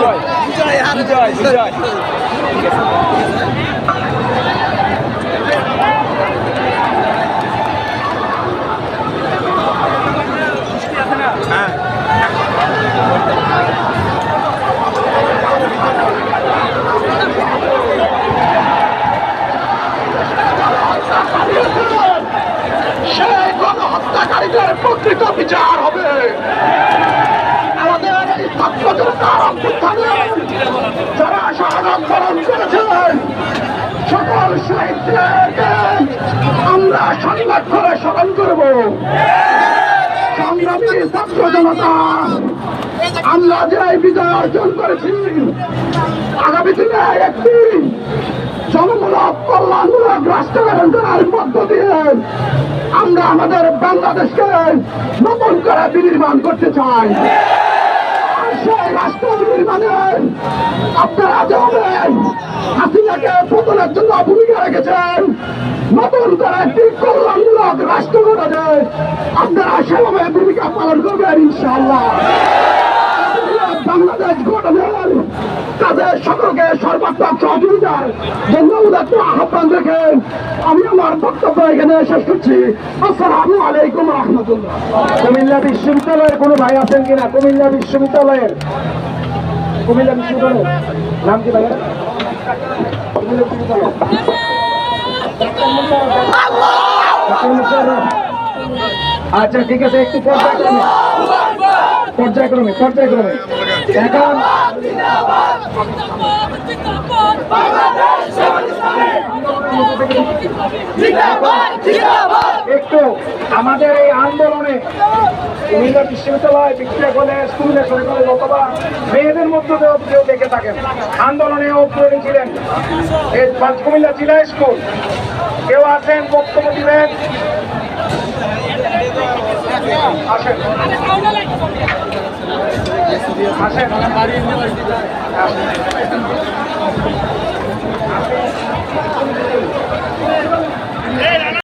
বিজয় বিজয় সেই আমরা শনিবার করে স্মরণ করব। সংগ্রামী ছাত্র জনতা, আমরা যে বিজয় অর্জন করেছি। আগামী দিনে একটি জনমূলক কল্যাণমূলক রাষ্ট্র করার মধ্য দিয়ে আমরা আমাদের বাংলাদেশকে নতুন করে বিনির্মাণ করতে চাই। রাষ্ট্র বিনির্মাণে আপনারা যেভাবে হাসিনাকে পতনের জন্য আহ্বান রেখে আমি আমার বক্তব্য এখানে শেষ করছি। আসসালামু আলাইকুম রহমতুল্লাহ। কুমিল্লা বিশ্ববিদ্যালয়ের কোনো ভাই আছেন কিনা? কুমিল্লা বিশ্ববিদ্যালয়ের কুমিল্লা বিশ্ববিদ্যালয়ের নাম কি ভাইয়া? কুমিল্লা বিশ্ববিদ্যালয় আচ্ছা ঠিক আছে, একটু পর্যায়ক্রমে। পর্যায়ক্রমে পর্যায়ক্রমে। এখন একটু আমাদের এই আন্দোলনে কুমিল্লা বিশ্ববিদ্যালয় বিক্রিয়া কলেজ কুমিল্লা সরকারি কলেজ অথবা মেয়েদের মধ্যে কেউ দেখে থাকেন। আন্দোলনে অগ্রণী ছিলেন এই কুমিল্লা জেলা স্কুল। কেউ আছেন, বক্তব্য দিবেন? আসেন। আসেন।